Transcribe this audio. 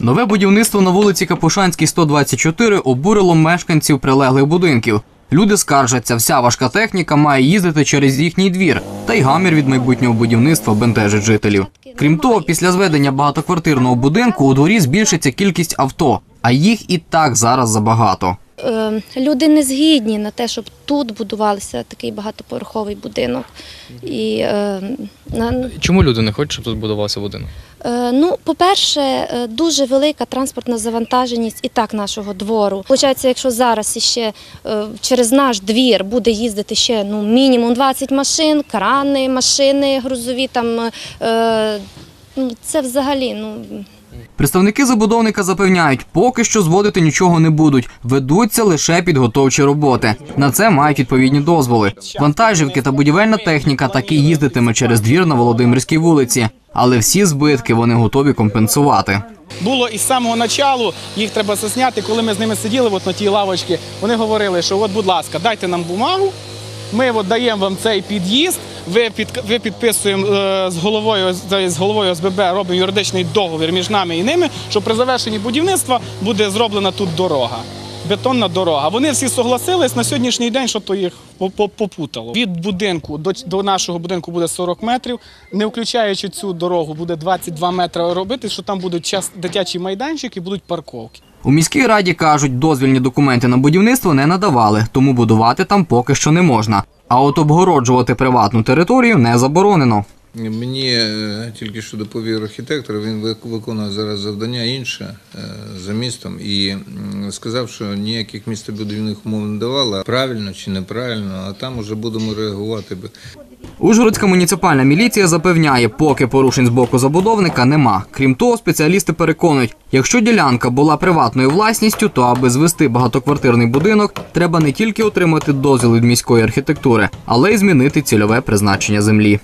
Нове будівництво на вулиці Капушанській, 124 обурило мешканців прилеглих будинків. Люди скаржаться, вся важка техніка має їздити через їхній двір, та й гамір від майбутнього будівництва бентежить жителів. Крім того, після зведення багатоквартирного будинку у дворі збільшиться кількість авто, а їх і так зараз забагато. Е, Люди не згідні на те, щоб тут будувався такий багатоповерховий будинок. І, е, на, Чому люди не хочуть, щоб тут будувався будинок? е, ну, по-перше, дуже велика транспортна завантаженість і так нашого двору. Получається, якщо зараз іще е, через наш двір буде їздити ще ну, мінімум 20 машин, крани, машини грузові, там, е, ну, це взагалі. Ну, Представники забудовника запевняють, поки що зводити нічого не будуть, ведуться лише підготовчі роботи. На це мають відповідні дозволи. Вантажівки та будівельна техніка таки їздитиме через двір на Володимирській вулиці, але всі збитки вони готові компенсувати. Було із самого началу, їх треба засняти. Коли ми з ними сиділи от на тій лавочці, вони говорили, що от, будь ласка, дайте нам бумагу, ми от даємо вам цей під'їзд, ви, під, підписуємо е, з головою з- головою ОСББ, робимо юридичний договір між нами і ними, що при завершенні будівництва буде зроблена тут дорога. Бетонна дорога. Вони всі согласились на сьогоднішній день, що то їх по- по- попутало. Від будинку до, нашого будинку буде 40 метрів, не включаючи цю дорогу, буде 22 метри робити, що там будуть час дитячі майданчики, будуть парковки. У міській раді кажуть, дозвільні документи на будівництво не надавали, тому будувати там поки що не можна. А от обгороджувати приватну територію не заборонено. Мені е, тільки що доповів архітектор, він вик- виконує зараз завдання інше е, за містом і сказав, що ніяких містобудівних умов не давали, правильно чи неправильно, а там уже будемо реагувати. Ужгородська муніципальна міліція запевняє, поки порушень з боку забудовника нема. Крім того, спеціалісти переконують, якщо ділянка була приватною власністю, то аби звести багатоквартирний будинок, треба не тільки отримати дозвіл від міської архітектури, але й змінити цільове призначення землі.